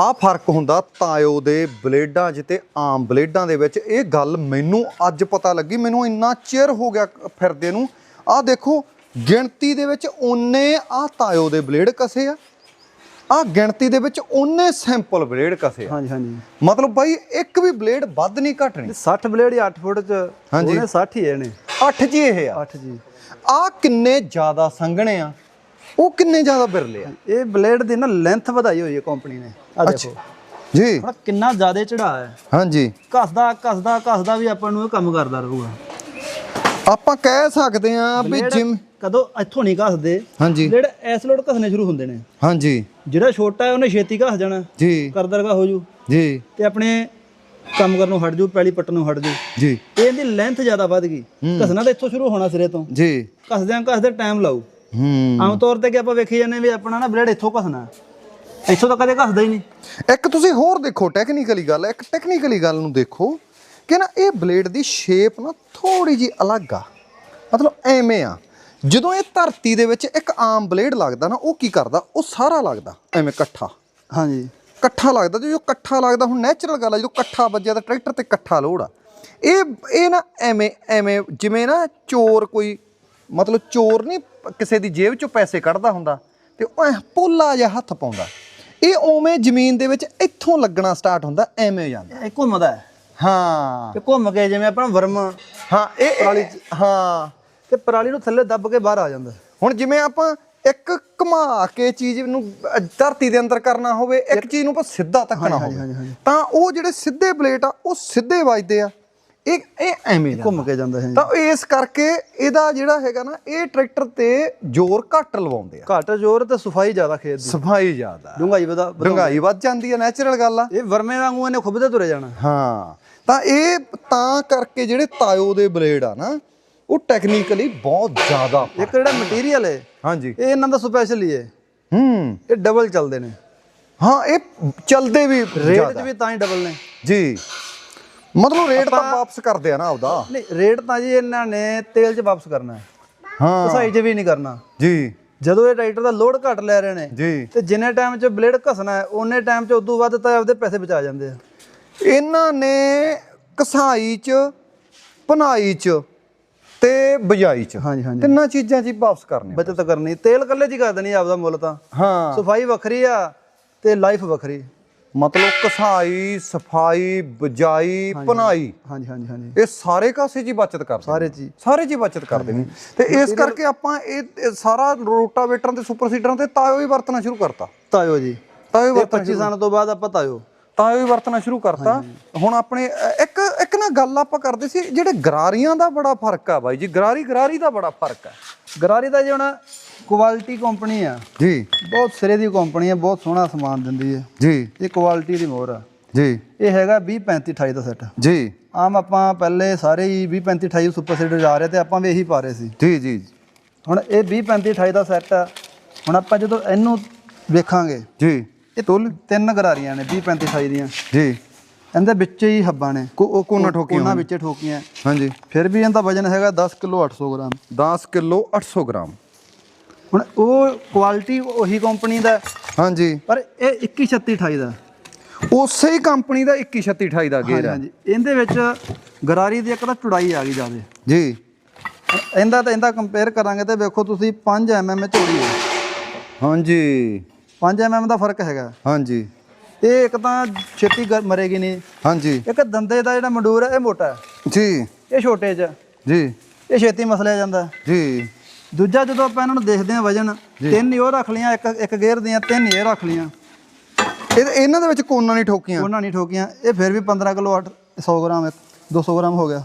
ਆ ਫ਼ਰਕ ਹੁੰਦਾ ਤਾਇਓ ਦੇ ਬਲੇਡਾਂ 'ਚ ਤੇ ਆਮ ਬਲੇਡਾਂ ਦੇ ਵਿੱਚ। ਇਹ ਗੱਲ ਮੈਨੂੰ ਅੱਜ ਪਤਾ ਲੱਗੀ ਮੈਨੂੰ ਇੰਨਾ ਚਿਰ ਹੋ ਗਿਆ ਫਿਰਦੇ ਨੂੰ। ਆ ਦੇਖੋ ਗਿਣਤੀ ਦੇ ਵਿੱਚ ਉਹਨੇ ਆ ਤਾਇਓ ਦੇ ਬਲੇਡ ਕਸੇ ਆ। ਆ ਗਿਣਤੀ ਦੇ ਵਿੱਚ ਉਹਨੇ ਸੈਂਪਲ ਬਲੇਡ ਕਸੇ ਆ। ਹਾਂਜੀ ਹਾਂਜੀ। ਮਤਲਬ ਬਾਈ ਇੱਕ ਵੀ ਬਲੇਡ ਵੱਧ ਨਹੀਂ ਘਟਣੀ 60 ਬਲੇਡ ਹੀ 8 ਫੁੱਟ ਚ। ਉਹਨੇ 60 ਹੀ ਇਹਨੇ। 8 ਜੀ ਇਹ ਆ। 8 ਜੀ। ਆ ਕਿੰਨੇ ਜ਼ਿਆਦਾ ਸੰਘਣੇ ਆ। ਉਹ ਕਿੰਨੇ ਜ਼ਿਆਦਾ ਬਿਰਲੇ ਆ? ਇਹ ਬਲੇਡ ਦੀ ਨਾ ਲੈਂਥ ਵਧਾਈ ਹੋਈ ਹੈ ਕੰਪਨੀ ਨੇ। ਆ ਦੇਖੋ। ਜੀ। ਹੁਣ ਕਿੰਨਾ ਜ਼ਿਆਦਾ ਚੜਾ ਹੈ। ਹਾਂਜੀ। ਘਸਦਾ ਘਸਦਾ ਘਸਦਾ ਵੀ ਆਪਾਂ ਨੂੰ ਇਹ ਕੰਮ ਕਰਦਾ ਰਹੂਗਾ। ਆਪਾਂ ਕਹਿ ਸਕਦੇ ਆ ਵੀ Blade ਜਿਮ ਕਦੋਂ ਇੱਥੋਂ ਨਹੀਂ ਘਸਦੇ। ਹਾਂਜੀ। ਬਲੇਡ ਐਸ ਲੋਡ ਘਸਨੇ ਸ਼ੁਰੂ ਹੁੰਦੇ ਨੇ। ਹਾਂਜੀ। ਜਿਹੜਾ ਛੋਟਾ ਹੈ ਉਹਨੇ ਛੇਤੀ ਘਸ ਜਾਣਾ। ਜੀ। ਕਰਦਰਗਾ ਹੋ ਜੂ। ਜੀ। ਤੇ ਆਪਣੇ ਕੰਮ ਕਰਨ ਨੂੰ ਹਟ ਜੂ ਪੈਲੀ ਪੱਟਣ ਨੂੰ ਹਟ ਜੂ। ਜੀ। ਤੇ ਇਹਦੀ ਲੈਂਥ ਜ਼ਿਆਦਾ ਵੱਧ ਗਈ। ਘਸਣਾ ਤਾਂ ਇੱਥੋਂ ਸ਼ੁਰੂ ਹੋਣਾ ਸਿਰੇ ਤੋਂ। ਜੀ। ਘਸਦਿਆਂ ਘਸਦੇ ਟਾਈਮ ਲਾਊ। ਹੂੰ। ਆਮ ਤੌਰ ਤੇ ਕਿ ਆਪਾਂ ਵੇਖੀ ਜਾਂਦੇ ਵੀ ਆਪਣਾ ਨਾ ਬਲੇਡ ਇੱਥੋਂ ਘਸਣਾ ਇੱਥੋਂ ਤਾਂ ਕਦੇ ਘਸਦਾ ਹੀ ਨਹੀਂ। ਇੱਕ ਤੁਸੀਂ ਹੋਰ ਦੇਖੋ ਟੈਕਨੀਕਲੀ ਗੱਲ ਇੱਕ ਟੈਕਨੀਕਲੀ ਗੱਲ ਨੂੰ ਦੇਖੋ ਕਿ ਨਾ ਇਹ ਬਲੇਡ ਦੀ ਸ਼ੇਪ ਨਾ ਥੋੜੀ ਜੀ ਅਲੱਗ ਆ। ਮਤਲਬ ਐਵੇਂ ਆ ਜਦੋਂ ਇਹ ਧਰਤੀ ਦੇ ਵਿੱਚ ਇੱਕ ਆਮ ਬਲੇਡ ਲੱਗਦਾ ਨਾ ਉਹ ਕੀ ਕਰਦਾ? ਉਹ ਸਾਰਾ ਲੱਗਦਾ ਐਵੇਂ ਇਕੱਠਾ। ਹਾਂਜੀ। ਇਕੱਠਾ ਲੱਗਦਾ ਤੇ ਜੋ ਇਕੱਠਾ ਲੱਗਦਾ ਹੁਣ ਨੈਚੁਰਲ ਗੱਲ ਆ ਜਦੋਂ ਇਕੱਠਾ ਵੱਜਿਆ ਤਾਂ ਟਰੈਕਟਰ ਤੇ ਇਕੱਠਾ ਲੋਡ ਆ। ਇਹ ਇਹ ਨਾ ਐਵੇਂ ਐਵੇਂ ਜਿਵੇਂ ਨਾ ਚੋਰ ਕੋਈ ਮਤਲਬ ਚੋਰ ਨਹੀਂ ਕਿਸੇ ਦੀ ਜੇਬ ਚੋਂ ਪੈਸੇ ਕੱਢਦਾ ਹੁੰਦਾ ਤੇ ਉਹ ਐਂ ਪੋਲਾ ਜਿਹਾ ਹੱਥ ਪਾਉਂਦਾ। ਇਹ ਉਵੇਂ ਜ਼ਮੀਨ ਦੇ ਵਿੱਚ ਇੱਥੋਂ ਲੱਗਣਾ ਸਟਾਰਟ ਹੁੰਦਾ ਐਵੇਂ ਜਾਂਦਾ। ਇਹ ਘੁੰਮਦਾ ਹੈ। ਇਹ ਘੁੰਮ ਕੇ ਜਿਵੇਂ ਆਪਣਾ ਵਰਮ ਹਾਂ ਇਹ ਇਹ- ਹਾਂ। ਤੇ ਪਰਾਲੀ ਨੂੰ ਥੱਲੇ ਦੱਬ ਕੇ ਬਾਹਰ ਆ ਜਾਂਦਾ। ਹੁਣ ਜਿਵੇਂ ਆਪਾਂ ਇੱਕ ਘੁਮਾ ਕੇ ਚੀਜ਼ ਨੂੰ ਧਰਤੀ ਦੇ ਅੰਦਰ ਕਰਨਾ ਹੋਵੇ ਇੱਕ ਚੀਜ਼ ਨੂੰ ਆਪਾਂ ਸਿੱਧਾ ਧੱਕਣਾ ਹੋਵੇ। ਤਾਂ ਉਹ ਜਿਹੜੇ ਸਿੱਧੇ ਪਲੇਟ ਆ ਉਹ ਸਿੱਧੇ ਵੱਜਦੇ ਆ। ਇਹ ਇਹ ਐਵੇਂ ਜਾਂਦਾ। ਘੁੰਮ ਕੇ ਜਾਂਦਾ ਹੈ ਤਾਂ ਇਸ ਕਰਕੇ ਇਹਦਾ ਜਿਹੜਾ ਹੈਗਾ ਨਾ ਇਹ ਟਰੈਕਟਰ ਤੇ ਜ਼ੋਰ ਘੱਟ ਲਵਾਉਂਦੇ ਆ। ਘੱਟ ਜ਼ੋਰ ਤੇ ਸਫ਼ਾਈ ਜ਼ਿਆਦਾ ਖੇਤ ਦੀ। ਸਫ਼ਾਈ ਜ਼ਿਆਦਾ। ਡੂੰਘਾਈ ਵਧਾ ਡੰਗਾਈ ਵੱਧ ਜਾਂਦੀ ਆ ਨੈਚੁਰਲ ਗੱਲ ਆ। ਇਹ ਵਰਮੇ ਵਾਂਗੂ ਇਹਨੇ ਖੁੱਬਦੇ ਤੁਰੇ ਜਾਣਾ। ਹਾਂ। ਤਾਂ ਇਹ ਤਾਂ ਕਰਕੇ ਜਿਹੜੇ ਤਾਇਓ ਦੇ ਬਲੇਡ ਆ ਨਾ ਉਹ ਟੈਕਨੀਕਲੀ ਬਹੁਤ ਜ਼ਿਆਦਾ ਇੱਕ ਜਿਹੜਾ ਮਟੀਰੀਅਲ ਹੈ ਹਾਂਜੀ। ਇਹ ਇਹਨਾਂ ਦਾ ਸਪੈਸ਼ਲ ਹੀ ਹੈ ਹੂੰ। ਇਹ ਡਬਲ ਚੱਲਦੇ ਨੇ। ਹਾਂ ਇਹ ਚੱਲਦੇ ਵੀ ਰੇਟ ਵੀ ਤਾਂ ਹੀ ਡਬਲ ਨੇ। ਜੀ। ਮਤਲਬ ਰੇਟ ਤਾਂ ਵਾਪਸ ਕਰਦੇ ਆ ਨਾ ਆਪਦਾ। ਨਹੀਂ ਰੇਟ ਤਾਂ ਜੀ ਇਹਨਾਂ ਨੇ ਤੇਲ 'ਚ ਵਾਪਸ ਕਰਨਾ ਹੈ। ਹਾਂ। ਕਸਾਈ 'ਚ ਵੀ ਨਹੀਂ ਕਰਨਾ। ਜੀ। ਜਦੋਂ ਇਹ ਟਰੈਕਟਰ ਦਾ ਲੋਡ ਘੱਟ ਲੈ ਰਹੇ ਨੇ ਜੀ। ਤੇ ਜਿੰਨੇ ਟਾਈਮ 'ਚ ਬਲੇਡ ਘਸਣਾ ਹੈ ਉਹਨੇ ਟਾਈਮ 'ਚ ਉਦੋਂ ਵੱਧ ਤਾਂ ਆਪਦੇ ਪੈਸੇ ਬਚਾ ਜਾਂਦੇ ਆ। ਇਹਨਾਂ ਨੇ ਕਸਾਈ ਚ ਭਨਾਈ ਚ ਤੇ ਬਜਾਈ ਚ ਹਾਂਜੀ ਹਾਂਜੀ। ਤਿੰਨਾਂ ਚੀਜ਼ਾਂ 'ਚ ਹੀ ਵਾਪਸ ਕਰਨੇ ਬਚਤ ਕਰਨੀ। ਤੇਲ ਕੱਲੇ 'ਚ ਹੀ ਕਰ ਦੇਣੀ ਆਪਦਾ ਮੁੱਲ ਤਾਂ। ਹਾਂ। ਸਫ਼ਾਈ ਵੱਖਰੀ ਆ ਤੇ ਲਾਈਫ ਵੱਖਰੀ। ਮਤਲਬ ਕਸਾਈ ਸਫ਼ਾਈ ਬਜਾਈ ਭਨਾਈ। ਹਾਂਜੀ ਹਾਂਜੀ ਹਾਂਜੀ। ਇਹ ਸਾਰੇ ਕਾਸੇ ਹੀ ਬਚਤ ਕਰਦੇ ਸਾਰੇ। ਚੀਜ਼ ਸਾਰੇ ਹੀ ਬਚਤ ਕਰਦੇ ਨੇ। ਤੇ ਇਸ ਕਰਕੇ ਆਪਾਂ ਇਹ ਇਹ ਸਾਰਾ ਰੋਟਾਵੇਟਰਾਂ ਤੇ ਸੁਪਰ ਸੀਡਰਾਂ ਤੇ ਤਾਇਓ ਹੀ ਵਰਤਣਾ ਸ਼ੁਰੂ ਕਰਤਾ। ਤਾਇਓ ਜੀ। ਤਾਇਓ ਤੇ ਵਰਤਣਾ 25 ਸਾਲ ਤੋਂ ਬਾਅਦ ਆਪਾਂ ਤਾਇਓ। ਤਾਇਓ ਹੀ ਵਰਤਣਾ ਸ਼ੁਰੂ ਕਰਤਾ। ਹੁਣ ਆਪਣੇ ਇੱਕ ਇੱਕ ਨਾ ਗੱਲ ਆਪਾਂ ਕਰਦੇ ਸੀ ਜਿਹੜੇ ਗਰਾਰੀਆਂ ਦਾ ਬੜਾ ਫ਼ਰਕ ਆ ਬਾਈ ਜੀ। ਗਰਾਰੀ ਗਰਾਰੀ ਦਾ ਬੜਾ ਫ਼ਰਕ ਆ। ਗਰਾਰੀ ਦਾ ਜੀ ਹੁਣ ਕੁਆਲਿਟੀ ਕੰਪਨੀ ਆ। ਜੀ। ਬਹੁਤ ਸਿਰੇ ਦੀ ਕੰਪਨੀ ਆ ਬਹੁਤ ਸੋਹਣਾ ਸਮਾਨ ਦਿੰਦੀ ਹੈ ਜੀ। ਇਹ ਕੁਆਲਿਟੀ ਦੀ ਮੋਹਰ ਆ। ਜੀ। ਇਹ ਹੈਗਾ 20 35 28 ਦਾ ਸੈੱਟ ਜੀ। ਆਮ ਆਪਾਂ ਪਹਿਲੇ ਸਾਰੇ ਹੀ 20 35 28 ਸੁਪਰ ਸੀਡਰ ਜਾ ਰਹੇ ਤੇ ਆਪਾਂ ਵੀ ਇਹੀ ਪਾ ਰਹੇ ਸੀ। ਜੀ ਜੀ। ਹੁਣ ਇਹ 20 35 28 ਦਾ ਸੈੱਟ ਆ। ਹੁਣ ਆਪਾਂ ਜਦੋਂ ਇਹਨੂੰ ਵੇਖਾਂਗੇ ਜੀ। ਇਹ ਤੁਲ ਤਿੰਨ ਗਰਾਰੀਆਂ ਨੇ 20 35 28 ਦੀਆਂ। ਜੀ। ਇਹਦੇ ਵਿੱਚ ਹੀ ਹੱਬਾਂ ਨੇ। ਕੋ ਉਹ ਕੋਨਾ ਠੋਕੀਆਂ ਉਹਨਾਂ। ਵਿੱਚ ਠੋਕੀਆਂ। ਹਾਂਜੀ। ਫਿਰ ਵੀ ਇਹਦਾ ਵਜਨ ਹੈਗਾ 10 ਕਿਲੋ 800 ਗ੍ਰਾਮ। 10 kilo 800 gram. ਹੁਣ ਉਹ ਕੁਆਲਿਟੀ ਉਹੀ ਕੰਪਨੀ ਦਾ ਹੈ, ਹਾਂਜੀ। ਪਰ ਇਹ 21 36 28 ਦਾ ਉਸੇ ਹੀ ਕੰਪਨੀ ਦਾ 213628 ਦਾ ਗੇਅਰ ਆ ਹਾਂਜੀ ਇਹਦੇ ਵਿੱਚ ਗਰਾਰੀ ਦੀ ਇੱਕ ਤਾਂ ਚੌੜਾਈ ਆ ਗਈ ਜਾਵੇ ਜੀ। ਇਹਦਾ ਤੇ ਇਹਦਾ ਕੰਪੇਅਰ ਕਰਾਂਗੇ ਤੇ ਵੇਖੋ ਤੁਸੀਂ 5 mm ਚੌੜੀ ਹੈ। ਹਾਂਜੀ। 5 mm ਦਾ ਫ਼ਰਕ ਹੈਗਾ। ਹਾਂਜੀ। ਇਹ ਇੱਕ ਤਾਂ ਛੇਤੀ ਮਰੇਗੀ ਨਹੀਂ। ਹਾਂਜੀ। ਇੱਕ ਦੰਦੇ ਦਾ ਜਿਹੜਾ ਮੰਡੂਰ ਹੈ ਇਹ ਮੋਟਾ ਹੈ। ਜੀ। ਇਹ ਛੋਟੇ 'ਚ। ਜੀ। ਇਹ ਛੇਤੀ ਮਸਲਿਆ ਜਾਂਦਾ। ਜੀ। ਦੂਜਾ ਜਦੋਂ ਆਪਾਂ ਇਹਨਾਂ ਨੂੰ ਦੇਖਦੇ ਹਾਂ ਵਜਨ ਤਿੰਨ ਉਹ ਰੱਖ ਲੀਆਂ ਇੱਕ ਇੱਕ ਗੇਅਰ ਦੀਆਂ ਤਿੰਨ ਇਹ ਰੱਖ ਲੀਆਂ ਇਹ ਇਹਨਾਂ ਦੇ ਵਿੱਚ ਕੋਨਾ ਨਹੀਂ ਠੋਕੀਆਂ? ਉਹਨਾਂ ਨਹੀਂ ਠੋਕੀਆਂ। ਇਹ ਫਿਰ ਵੀ 15 ਕਿਲੋ 8 100 ਗ੍ਰਾਮ ਇੱਕ 200 ਗ੍ਰਾਮ ਹੋ ਗਿਆ।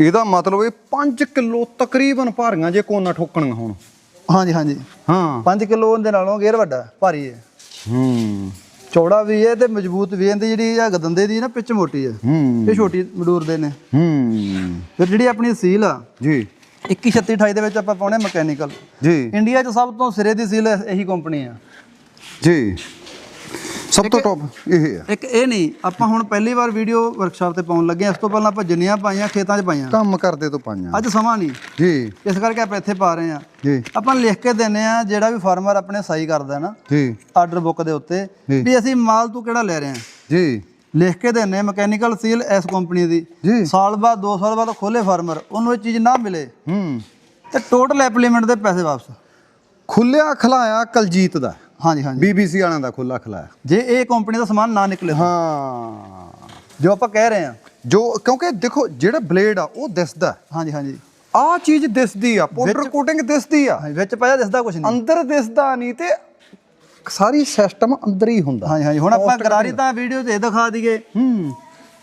ਇਹਦਾ ਮਤਲਬ ਇਹ 5 ਕਿਲੋ ਤਕਰੀਬਨ ਭਾਰੀਆਂ ਜੇ ਕੋਨਾ ਠੋਕਣੀਆਂ ਹੋਣ। ਹਾਂਜੀ ਹਾਂਜੀ। ਹਾਂ। 5 ਕਿਲੋ ਦੇ ਨਾਲੋਂ ਗੇਅਰ ਵੱਡਾ ਭਾਰੀ ਹੈ। ਹੂੰ। ਚੌੜਾ ਵੀ ਹੈ ਤੇ ਮਜ਼ਬੂਤ ਵੀ ਹੈ ਇਹਦੀ ਜਿਹੜੀ ਆ ਗਦੰਦੇ ਦੀ ਨਾ ਪਿੱਚ ਮੋਟੀ ਹੈ। ਹੂੰ। ਇਹ ਛੋਟੀ ਮਡੂਰ ਦੇ ਨੇ। ਹੂੰ। ਫਿਰ ਜਿਹੜੀ ਆਪਣੀ ਸੀਲ ਆ ਜੀ। 21 36 28 ਦੇ ਵਿੱਚ ਆਪਾਂ ਪਾਉਣੇ ਮਕੈਨੀਕਲ। ਜੀ। ਇੰਡੀਆ 'ਚ ਸਭ ਤੋਂ ਸਿਰੇ ਦੀ ਸੀਲ ਇਹੀ ਕੰਪਨੀ ਆ। ਜੀ। ਸਭ ਤੋਂ ਟੌਪ ਇਹ ਹੈ ਇੱਕ ਇਹ ਨਹੀਂ ਆਪਾਂ ਹੁਣ ਪਹਿਲੀ ਵਾਰ ਵੀਡੀਓ ਵਰਕਸ਼ਾਪ ਤੇ ਪਾਉਣ ਲੱਗੇ। ਇਸ ਤੋਂ ਪਹਿਲਾਂ ਆਪਾਂ ਜਿੰਨੀਆਂ ਪਾਈਆਂ ਖੇਤਾਂ 'ਚ ਪਾਈਆਂ। ਕੰਮ ਕਰਦੇ ਤੋਂ ਪਾਈਆਂ। ਅੱਜ ਸਮਾਂ ਨਹੀਂ। ਜੀ। ਇਸ ਕਰਕੇ ਆਪਾਂ ਇੱਥੇ ਪਾ ਰਹੇ ਹਾਂ ਜੀ। ਆਪਾਂ ਲਿਖ ਕੇ ਦਿੰਨੇ ਆ ਜਿਹੜਾ ਵੀ ਫਾਰਮਰ ਆਪਣੇ ਸਹੀ ਕਰਦਾ ਨਾ ਜੀ। ਆਰਡਰ ਬੁੱਕ ਦੇ ਉੱਤੇ। ਵੀ ਅਸੀਂ ਮਾਲ ਤੂੰ ਕਿਹੜਾ ਲੈ ਰਹੇ? ਹਾਂ ਜੀ। ਲਿਖ ਕੇ ਦਿੰਨੇ ਮਕੈਨੀਕਲ ਸੀਲ ਇਸ ਕੰਪਨੀ ਦੀ। ਜੀ। ਸਾਲ ਬਾਅਦ 2 ਸਾਲ ਬਾਅਦ ਖੋਲੇ ਫਾਰਮਰ ਉਹਨੂੰ ਇਹ ਚੀਜ਼ ਨਾ ਮਿਲੇ। ਹੂੰ। ਤੇ ਟੋਟਲ ਐਪਲੀਮੈਂਟ ਦੇ ਪੈਸੇ ਵਾਪਸ। ਖੁੱਲਿਆ ਖਲਾਇਆ ਕਲਜੀਤ ਦਾ। ਹਾਂਜੀ ਹਾਂਜੀ। ਬੀਬੀਸੀ ਵਾਲਿਆਂ ਦਾ ਖੁੱਲਾ ਖਲਾਇਆ। ਜੇ ਇਹ ਕੰਪਨੀ ਦਾ ਸਮਾਨ ਨਾ ਨਿਕਲੇ ਹਾਂ। ਜੋ ਆਪਾਂ ਕਹਿ ਰਹੇ ਹਾਂ। ਜੋ ਕਿਉਂਕਿ ਦੇਖੋ ਜਿਹੜਾ ਬਲੇਡ ਆ ਉਹ ਦਿਸਦਾ। ਹਾਂਜੀ ਹਾਂਜੀ। ਆ ਚੀਜ਼ ਦਿਸਦੀ ਆ ਪਾਊਡਰ ਕੋਟਿੰਗ ਦਿਸਦੀ ਆ। ਵਿੱਚ ਪਾਇਆ ਦਿਸਦਾ ਕੁਝ ਨਹੀਂ। ਅੰਦਰ ਦਿਸਦਾ ਨਹੀਂ ਤੇ ਸਾਰੀ ਸਿਸਟਮ ਅੰਦਰ ਹੀ ਹੁੰਦਾ। ਹਾਂਜੀ ਹਾਂਜੀ। ਹੁਣ ਆਪਾਂ ਗਰਾਰੀ ਤਾਂ ਵੀਡੀਓ ਇਹ ਦਿਖਾ ਦਈਏ। ਹੂੰ।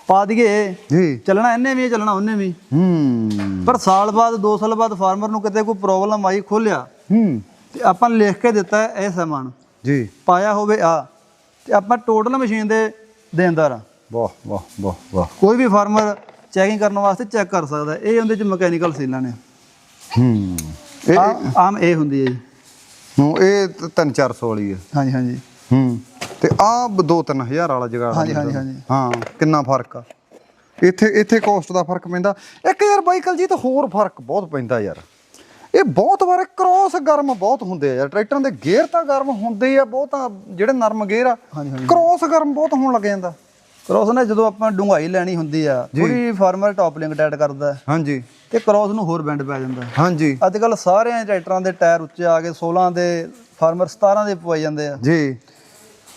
ਪਾ ਦਈਏ। ਜੀ। ਚੱਲਣਾ ਇਹਨੇ ਵੀ ਚੱਲਣਾ ਉਹਨੇ ਵੀ। ਹੂੰ। ਪਰ ਸਾਲ ਬਾਅਦ 2 ਸਾਲ ਬਾਅਦ ਫਾਰਮਰ ਨੂੰ ਕਿਤੇ ਕੋਈ ਪ੍ਰੋਬਲਮ ਆਈ ਖੋਲਿਆ। ਹੂੰ। ਤੇ ਆਪਾਂ ਲਿਖ ਕੇ ਦਿੱਤਾ ਇਹ ਸਮਾਨ। ਜੀ। ਪਾਇਆ ਹੋਵੇ ਆ। ਤੇ ਆਪਾਂ ਟੋਟਲ ਮਸ਼ੀਨ ਦੇ ਦੇਣਦਾਰ ਆ। ਵਾਹ ਵਾਹ ਵਾਹ ਵਾਹ। ਕੋਈ ਵੀ ਫਾਰਮਰ ਚੈਕਿੰਗ ਕਰਨ ਵਾਸਤੇ ਚੈੱਕ ਕਰ ਸਕਦਾ। ਇਹ ਉਹਦੇ ਚ ਮਕੈਨੀਕਲ ਸੀਲਾਂ ਨੇ। ਹੂੰ। ਆਮ ਇਹ ਹੁੰਦੀ ਹੈ ਜੀ। ਨੂੰ ਇਹ 3-400 ਵਾਲੀ ਹੈ ਹਾਂਜੀ ਹਾਂਜੀ। ਹੂੰ ਤੇ ਆ 2-3000 ਵਾਲਾ ਜਗਾੜ ਹਾਂਜੀ, ਹਾਂਜੀ, ਹਾਂਜੀ। ਹਾਂ ਕਿੰਨਾ ਫ਼ਰਕ ਆ। ਇੱਥੇ ਇੱਥੇ ਕੋਸਟ ਦਾ ਫ਼ਰਕ ਪੈਂਦਾ। ਇੱਕ ਯਾਰ ਬਾਈਕਲ ਜੀ ਤਾਂ ਹੋਰ ਫ਼ਰਕ ਬਹੁਤ ਪੈਂਦਾ ਯਾਰ। ਇਹ ਬਹੁਤ ਵਾਰ ਕ੍ਰੋਸ ਗਰਮ ਬਹੁਤ ਹੁੰਦੇ ਆ ਯਾਰ। ਟਰੈਕਟਰਾਂ ਦੇ ਗੇਅਰ ਤਾਂ ਗਰਮ ਹੁੰਦੇ ਆ ਬਹੁਤ ਜਿਹੜੇ ਨਰਮ ਗੇਅਰ ਆ। ਕ੍ਰੋਸ ਗਰਮ ਬਹੁਤ ਹੋਣ ਲੱਗ ਜਾਂਦਾ। ਕ੍ਰੋਸ ਨੇ ਜਦੋਂ ਆਪਾਂ ਡੂੰਘਾਈ ਲੈਣੀ ਹੁੰਦੀ ਆ ਪੂਰੀ ਫਾਰਮਰ ਟੌਪ ਲਿੰਕ ਕਰਦਾ। ਹੈ, ਹਾਂਜੀ। ਤੇ ਕ੍ਰੋਸ ਨੂੰ ਹੋਰ ਬੈਂਡ ਪੈ ਜਾਂਦਾ ਹਾਂਜੀ। ਅੱਜ ਕੱਲ ਸਾਰਿਆਂ ਟਰੈਕਟਰਾਂ ਦੇ ਟਾਇਰ ਉੱਚੇ ਆ ਗਏ 16 ਦੇ ਫਾਰਮਰ 17 ਦੇ ਪਵਾਈ ਜਾਂਦੇ ਆ। ਜੀ।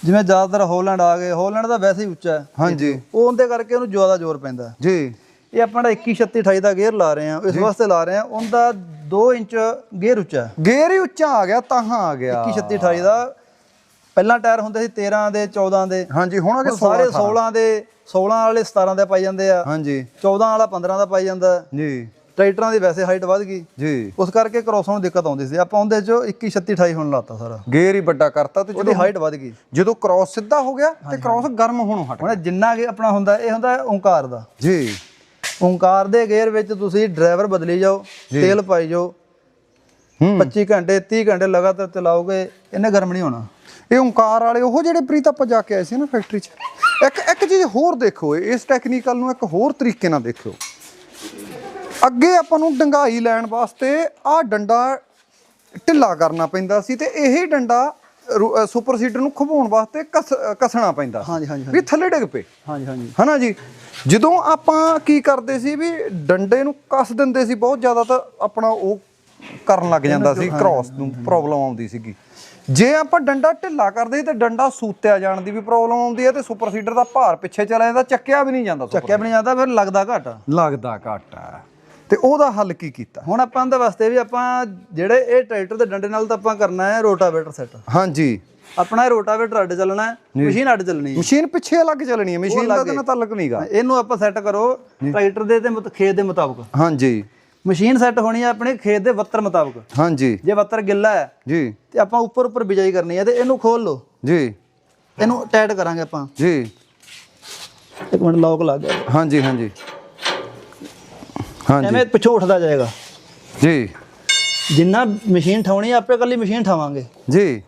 ਜਿਵੇਂ ਜ਼ਿਆਦਾਤਰ ਹੋਲੈਂਡ ਆ ਗਏ ਹੋਲੈਂਡ ਦਾ ਵੈਸੇ ਹੀ ਉੱਚਾ ਹੈ। ਹਾਂਜੀ। ਉਹ ਉਹਦੇ ਕਰਕੇ ਉਹਨੂੰ ਜ਼ਿਆਦਾ ਜ਼ੋਰ ਪੈਂਦਾ। ਜੀ। ਇਹ ਆਪਣਾ 21 36 28 ਦਾ ਗੇਅਰ ਲਾ ਰਹੇ ਆ ਇਸ ਵਾਸਤੇ ਲਾ ਰਹੇ ਆ ਉਹਦਾ 2 ਇੰਚ ਗੇਅਰ ਉੱਚਾ ਗੇਅਰ ਹੀ ਉੱਚਾ ਆ ਗਿਆ ਤਾਂ ਆ ਗਿਆ। 21 36 28 ਦਾ ਪਹਿਲਾਂ ਟਾਇਰ ਹੁੰਦੇ ਸੀ 13 ਦੇ 14 ਦੇ। ਹਾਂਜੀ ਹੁਣ ਕੇ ਸਾਰੇ 16 16 ਦੇ 16 ਵਾਲੇ 17 ਦੇ ਪਾਈ ਜਾਂਦੇ ਆ। ਹਾਂਜੀ। 14 ਵਾਲਾ 15 ਦਾ ਪਾਈ ਜਾਂਦਾ। ਜੀ। ਟਰੈਕਟਰਾਂ ਦੀ ਵੈਸੇ ਹਾਈਟ ਵੱਧ ਗਈ। ਜੀ। ਉਸ ਕਰਕੇ ਕ੍ਰੋਸਾਂ ਨੂੰ ਦਿੱਕਤ ਆਉਂਦੀ ਸੀ। ਆਪਾਂ ਉਹਦੇ ਚੋਂ 21 36 28 ਹੁਣ ਲਾਤਾ ਸਾਰਾ। ਗੇਅਰ ਹੀ ਵੱਡਾ ਕਰਤਾ ਤੇ ਉਹਦੀ ਹਾਈਟ ਵੱਧ ਗਈ। ਜਦੋਂ ਕ੍ਰਾਸ ਸਿੱਧਾ ਹੋ ਗਿਆ ਤੇ ਕ੍ਰਾਸ ਗਰਮ ਹੋਣੋਂ ਹਟ ਹੁਣ ਜਿੰਨਾ ਕਿ ਆਪਣਾ ਹੁੰਦਾ ਇਹ ਹੁੰਦਾ ਓਂਕਾਰ ਦਾ। ਜੀ। ਓਂਕਾਰ ਦੇ ਗੇਅਰ ਵਿੱਚ ਤੁਸੀਂ ਡਰਾਈਵਰ ਬਦਲੀ ਜਾਓ ਤੇਲ ਪਾਈ ਜਾਓ ਹੂੰ। 25 ਘੰਟੇ 30 ਘੰਟੇ ਲਗਾਤਾਰ ਚਲਾਓਗੇ ਇਹਨੇ ਗਰਮ ਨਹੀਂ ਹੋਣਾ। ਇਹ ਓਂਕਾਰ ਵਾਲੇ ਉਹ ਜਿਹੜੇ ਪ੍ਰੀਤ ਆਪਾਂ ਜਾ ਕੇ ਆਏ ਸੀ ਨਾ ਫੈਕਟਰੀ 'ਚ ਇੱਕ ਇੱਕ ਚੀਜ਼ ਹੋਰ ਦੇਖੋ ਇਸ ਟੈਕਨੀਕਲ ਨੂੰ ਇੱਕ ਹੋਰ ਤਰੀਕੇ ਨਾਲ ਦੇਖਿਓ। ਅੱਗੇ ਆਪਾਂ ਨੂੰ ਡੰਗਾਈ ਲੈਣ ਵਾਸਤੇ ਆਹ ਡੰਡਾ ਢਿੱਲਾ ਕਰਨਾ ਪੈਂਦਾ ਸੀ ਤੇ ਇਹੀ ਡੰਡਾ ਸੁਪਰ ਸੀਡਰ ਨੂੰ ਖਵਾਉਣ ਵਾਸਤੇ ਕੱਸਣਾ ਪੈਂਦਾ। ਹਾਂਜੀ ਹਾਂਜੀ ਵੀ ਥੱਲੇ ਡਿੱਗ ਪਏ। ਹਾਂਜੀ ਹਾਂਜੀ। ਹਨਾ ਜੀ? ਜਦੋਂ ਆਪਾਂ ਕੀ ਕਰਦੇ ਸੀ ਵੀ ਡੰਡੇ ਨੂੰ ਕੱਸ ਦਿੰਦੇ ਸੀ ਬਹੁਤ ਜ਼ਿਆਦਾ ਤਾਂ ਆਪਣਾ ਉਹ ਕਰਨ ਲੱਗ ਜਾਂਦਾ ਸੀ ਕ੍ਰਾਸ ਨੂੰ ਪ੍ਰੋਬਲਮ ਆਉਂਦੀ ਸੀਗੀ। ਜੇ ਆਪਾਂ ਡੰਡਾ ਢਿੱਲਾ ਕਰਦੇ ਤੇ ਡੰਡਾ ਸੂਤਿਆ ਜਾਣ ਦੀ ਵੀ ਪ੍ਰੋਬਲਮ ਆਉਂਦੀ ਹੈ ਤੇ ਸੁਪਰ ਸੀਡਰ ਦਾ ਭਾਰ ਪਿੱਛੇ ਚਲਾ ਜਾਂਦਾ ਚੱਕਿਆ ਵੀ ਨਹੀਂ ਜਾਂਦਾ ਚੱਕਿਆ ਵੀ ਨਹੀਂ ਜਾਂਦਾ ਫਿਰ ਲੱਗਦਾ ਘੱਟ। ਲੱਗਦਾ ਘੱਟ। ਤੇ ਉਹਦਾ ਹੱਲ ਕੀ ਕੀਤਾ? ਹੁਣ ਆਪਾਂ ਉਹਦੇ ਵਾਸਤੇ ਵੀ ਆਪਾਂ ਜਿਹੜੇ ਇਹ ਟਰੈਕਟਰ ਦੇ ਡੰਡੇ ਨਾਲ ਤਾਂ ਆਪਾਂ ਕਰਨਾ ਹੈ ਰੋਟਾਵੇਟਰ ਸੈੱਟ। ਹਾਂਜੀ। ਆਪਣਾ ਇਹ ਰੋਟਾਵੇਟਰ ਅੱਡ ਚੱਲਣਾ ਹੈ ਮਸ਼ੀਨ ਅੱਡ ਚੱਲਣੀ ਹੈ। ਮਸ਼ੀਨ ਪਿੱਛੇ ਅਲੱਗ ਚੱਲਣੀ ਹੈ ਮਸ਼ੀਨ ਦਾ ਤਾਂ ਤਾਲੁਕ ਨਹੀਂਗਾ ਇਹਨੂੰ ਆਪਾਂ ਸੈੱਟ ਕਰੋ ਟਰੈਕਟਰ ਦੇ ਤੇ ਖੇਤ ਦੇ ਮੁਤਾਬਕ। ਹਾਂਜੀ। ਮਸ਼ੀਨ ਸੈੱਟ ਹੋਣੀ ਹੈ ਆਪਣੇ ਖੇਤ ਦੇ ਵੱਤਰ ਮੁਤਾਬਕ। ਹਾਂਜੀ। ਜੇ ਵੱਤਰ ਗਿੱਲਾ ਹੈ ਜੀ। ਤੇ ਆਪਾਂ ਉੱਪਰ ਉੱਪਰ ਬਿਜਾਈ ਕਰਨੀ ਹੈ ਤੇ ਇਹਨੂੰ ਖੋਲ ਲਓ। ਜੀ। ਇਹਨੂੰ ਟਾਈਟ ਕਰਾਂਗੇ ਆਪਾਂ। ਜੀ। ਇੱਕ ਮਿੰਟ ਲੌਕ ਲੱਗ ਗਿਆ ਹਾਂਜੀ ਹਾਂਜੀ। ਹਾਂਜੀ। ਐਵੇਂ ਪਿੱਛੋਂ ਉੱਠਦਾ ਜਾਏਗਾ। ਜੀ। ਜਿੰਨਾ ਮਸ਼ੀਨ ਠਾਉਣੀ ਹੈ ਆਪੇ ਕੱਲੀ ਮਸ਼ੀਨ ਠਾਵਾਂਗੇ। ਜੀ।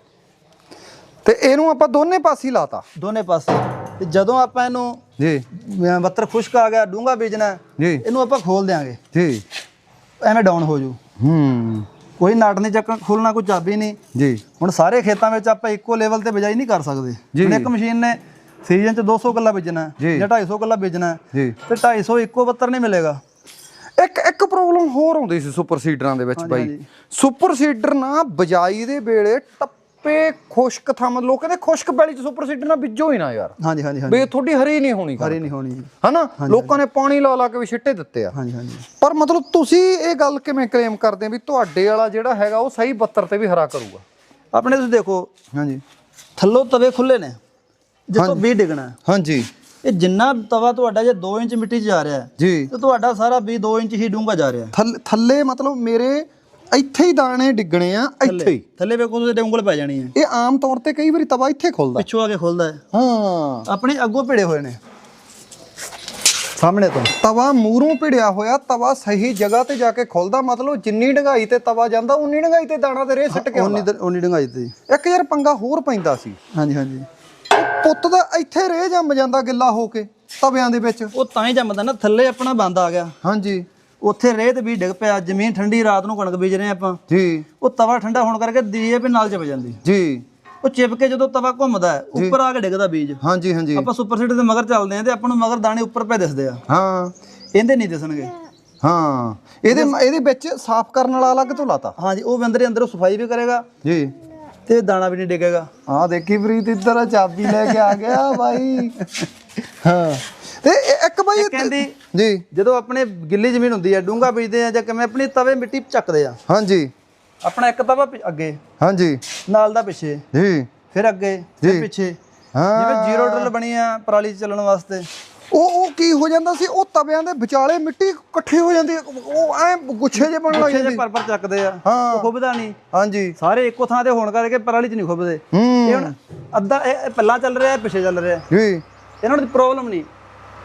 ਤੇ ਇਹਨੂੰ ਆਪਾਂ ਦੋਨੇ ਪਾਸੇ ਹੀ ਲਾਤਾ। ਦੋਨੇ ਪਾਸੇ। ਤੇ ਜਦੋਂ ਆਪਾਂ ਇਹਨੂੰ ਜੀ। ਅਹ ਵੱਤਰ ਖੁਸ਼ਕ ਆ ਗਿਆ ਡੂੰਗਾ ਬੀਜਣਾ ਹੈ, ਜੀ। ਇਹਨੂੰ ਆਪਾਂ ਖੋਲ ਦਿਆਂਗੇ। ਜੀ। ਐਵੇਂ ਡਾਊਨ ਹੋ ਜੂ ਹੂੰ। ਕੋਈ ਨਟ ਨਹੀਂ ਚੱਕਣ ਖੋਲਣਾ ਕੋਈ ਚਾਬੀ ਨਹੀਂ। ਜੀ। ਹੁਣ ਸਾਰੇ ਖੇਤਾਂ ਵਿੱਚ ਆਪਾਂ ਇੱਕੋ ਲੈਵਲ ਤੇ ਬਿਜਾਈ ਨਹੀਂ ਕਰ ਸਕਦੇ। ਜੀ। ਹੁਣ ਇੱਕ ਮਸ਼ੀਨ ਨੇ ਸੀਜ਼ਨ ਚ 200 ਕਿੱਲਾ ਬੀਜਣਾ ਹੈ ਜੀ। ਜਾਂ 250 ਕਿੱਲਾ ਬੀਜਣਾ ਹੈ ਜੀ। ਤੇ 250 ਇੱਕੋ ਬੱਤਰ ਨਹੀਂ ਮਿਲੇਗਾ। ਇੱਕ ਇੱਕ ਪ੍ਰੋਬਲਮ ਹੋਰ ਆਉਂਦੀ ਸੀ ਸੁਪਰ ਸੀਡਰਾਂ ਦੇ ਵਿੱਚ ਬਾਈ। ਸੁਪਰ ਸੀਡਰ ਨਾ ਬਜਾਈ ਦੇ ਵੇਲੇ ਟੱਪੇ ਖੁਸ਼ਕ ਥੰਮ ਲੋਕ ਕਹਿੰਦੇ ਖੁਸ਼ਕ ਬੈਲੀ ਚ ਸੁਪਰ ਸੀਡਰ ਨਾਲ ਬੀਜੋ ਹੀ ਨਾ ਯਾਰ। ਹਾਂਜੀ ਹਾਂਜੀ ਹਾਂਜੀ। ਬੇ ਤੁਹਾਡੀ ਹਰੀ ਨਹੀਂ ਹੋਣੀ ਹਰੀ ਨਹੀਂ ਹੋਣੀ ਹਨਾ? ਲੋਕਾਂ ਨੇ ਪਾਣੀ ਲਾ ਲਾ ਕੇ ਵੀ ਛਿੱਟੇ ਦਿੱਤੇ ਆ। ਹਾਂਜੀ ਹਾਂਜੀ। ਪਰ ਮਤਲਬ ਤੁਸੀਂ ਇਹ ਗੱਲ ਕਿਵੇਂ ਕਲੇਮ ਕਰਦੇ ਆ ਵੀ ਤੁਹਾਡੇ ਵਾਲਾ ਜਿਹੜਾ ਹੈਗਾ ਉਹ ਸਹੀ ਬੱਤਰ ਤੇ ਵੀ ਹਰਾ ਕਰੂਗਾ? ਆਪਣੇ ਤੁਸੀਂ ਦੇਖੋ। ਹਾਂਜੀ। ਥੱਲੋਂ ਤਵੇ ਖੁੱਲੇ ਨੇ। ਜਿੱਥੋਂ ਬੀਜ ਡਿੱਗਣਾ। ਹਾਂਜੀ। ਇਹ ਜਿੰਨਾ ਤਵਾ ਤੁਹਾਡਾ ਜੇ 2 ਇੰਚ ਮਿੱਟੀ 'ਚ ਜਾ ਰਿਹਾ ਹੈ ਜੀ। ਤੇ ਤੁਹਾਡਾ ਸਾਰਾ ਬੀਜ 2 ਇੰਚ ਹੀ ਡੂੰਘਾ ਜਾ ਰਿਹਾ ਹੈ। ਥੱਲੇ ਮਤਲਬ ਮੇਰੇ ਇੱਥੇ ਹੀ ਦਾਣੇ ਡਿੱਗਣੇ ਆ ਇੱਥੇ ਹੀ। ਥੱਲੇ ਵੇਖੋ ਤੁਸੀਂ ਉਂਗਲ ਪੈ ਜਾਣੀ ਹੈ। ਇਹ ਆਮ ਤੌਰ ਤੇ ਕਈ ਵਾਰੀ ਤਵਾ ਇੱਥੇ ਖੁੱਲਦਾ। ਪਿੱਛੋਂ ਆ ਕੇ ਖੁੱਲਦਾ ਹੈ। ਹਾਂ। ਆਪਣੇ ਅੱਗੋਂ ਭਿੜੇ ਹੋਏ ਨੇ। ਸਾਹਮਣੇ ਤੋਂ। ਤਵਾ ਮੂਰੋਂ ਭਿੜਿਆ ਹੋਇਆ ਤਵਾ ਸਹੀ ਜਗ੍ਹਾ ਤੇ ਜਾ ਕੇ ਖੁੱਲਦਾ ਮਤਲਬ ਜਿੰਨੀ ਡੰਗਾਈ ਤੇ ਤਵਾ ਜਾਂਦਾ ਉਨੀ ਡੰਗਾਈ ਤੇ ਦਾਣਾ ਤੇ ਰੇ ਸਿੱਟ ਕੇ ਆਉਂਦਾ। ਉਨੀ ਡੰਗਾਈ ਤੇ। ਇੱਕ ਯਾਰ ਪੰਗਾ ਹੋਰ ਪੈਂਦਾ ਸੀ। ਹਾਂਜੀ ਹਾਂਜੀ। ਪੁੱਤ ਦਾ ਇੱਥੇ ਰਹਿ ਜੰਮ ਜਾਂਦਾ ਗਿੱਲਾ ਹੋ ਕੇ ਤਵਿਆਂ ਦੇ ਵਿੱਚ। ਉਹ ਤਾਂ ਹੀ ਜੰਮਦਾ ਨਾ ਥੱਲੇ ਆਪਣਾ ਬੰਦ ਆ ਗਿਆ। ਹਾਂਜੀ। ਉੱਥੇ ਰੇਤ ਵੀ ਡਿੱਗ ਪਿਆ ਜ਼ਮੀਨ ਠੰਡੀ ਰਾਤ ਨੂੰ ਕਣਕ ਬੀਜ ਰਹੇ ਆਪਾਂ। ਜੀ। ਉਹ ਤਵਾ ਠੰਡਾ ਹੋਣ ਕਰਕੇ ਦੀਏ ਵੀ ਨਾਲ ਚਪ ਜਾਂਦੀ। ਜੀ। ਉਹ ਚਿਪ ਕੇ ਜਦੋਂ ਤਵਾ ਘੁੰਮਦਾ ਹੈ, ਉੱਪਰ ਆ ਕੇ ਡਿੱਗਦਾ ਬੀਜ। ਹਾਂਜੀ ਹਾਂਜੀ। ਆਪਾਂ ਸੁਪਰ ਸੀਡਰ ਦੇ ਮਗਰ ਚੱਲਦੇ ਆਂ ਤੇ ਆਪਾਂ ਨੂੰ ਮਗਰ ਦਾਣੇ ਉੱਪਰ ਪੈ ਦਿਸਦੇ ਆ। ਹਾਂ। ਇਹਦੇ ਨਹੀਂ ਦਿਸਣਗੇ। ਹਾਂ। ਇਹਦੇ ਇਹਦੇ ਵਿੱਚ ਸਾਫ਼ ਕਰਨ ਵਾਲਾ ਅਲੱਗ ਤੋਂ। ਲਾਤਾ ਹਾਂਜੀ ਉਹ ਬੰਦੇ ਅੰਦਰੋਂ ਸਫ਼ਾਈ ਵੀ ਕਰੇਗਾ। ਜੀ। ਤੇ ਦਾਣਾ ਵੀ ਨਹੀਂ ਡਿੱਗੇਗਾ। ਹਾਂ ਦੇਖੀ ਪ੍ਰੀਤ ਇੱਧਰ ਆ ਚਾਬੀ ਲੈ ਕੇ ਆ ਗਿਆ ਬਾਈ। ਹਾਂ। ਤੇ ਇਹ- ਇੱਕ ਬਾਈ ਕਹਿੰਦੀ ਜੀ। ਜਦੋਂ ਆਪਣੇ ਗਿੱਲੀ ਜ਼ਮੀਨ ਹੁੰਦੀ ਹੈ ਡੂੰਗਾ ਬੀਜਦੇ ਆ ਜਾਂ ਕਿਵੇਂ ਆਪਣੀ ਤਵੇ ਮਿੱਟੀ ਚੱਕਦੇ ਆ। ਹਾਂਜੀ। ਆਪਣਾ ਇੱਕ ਤਵਾ ਪਿ- ਅੱਗੇ। ਹਾਂਜੀ। ਨਾਲ ਦਾ ਪਿੱਛੇ। ਜੀ। ਫਿਰ ਅੱਗੇ ਫਿਰ ਪਿੱਛੇ। ਹਾਂ। ਜਿਵੇਂ ਜ਼ੀਰੋ ਡਰਿਲ ਬਣੀ ਆ ਪਰਾਲੀ 'ਚ ਚੱਲਣ ਵਾਸਤੇ। ਉਹ ਉਹ ਕੀ ਹੋ ਜਾਂਦਾ ਸੀ? ਉਹ ਤਵਿਆਂ ਦੇ ਵਿਚਾਲੇ ਮਿੱਟੀ ਇਕੱਠੀ ਹੋ ਜਾਂਦੀ ਉਹ ਐ ਗੁੱਛੇ ਜੇ ਬਣਨ ਲੱਗ ਜਾਂਦੇ। ਪਰ ਚੱਕਦੇ ਆ। ਉਹ ਖੁੱਬਦਾ ਨਹੀਂ। ਹਾਂਜੀ। ਸਾਰੇ ਇੱਕੋ ਥਾਂ ਤੇ ਹੋਣ ਕਰਕੇ ਪਰਾਲੀ 'ਚ ਨਹੀਂ ਖੁੱਬਦੇ। ਇਹ ਹੁਣ ਅੱਧਾ ਇਹ ਪਹਿਲਾਂ ਚੱਲ ਰਿਹਾ ਪਿੱਛੇ ਚੱਲ ਰਿਹਾ। ਜੀ। ਇਹਨਾਂ ਨੂੰ ਪ੍ਰੋਬਲਮ ਨਹੀਂ।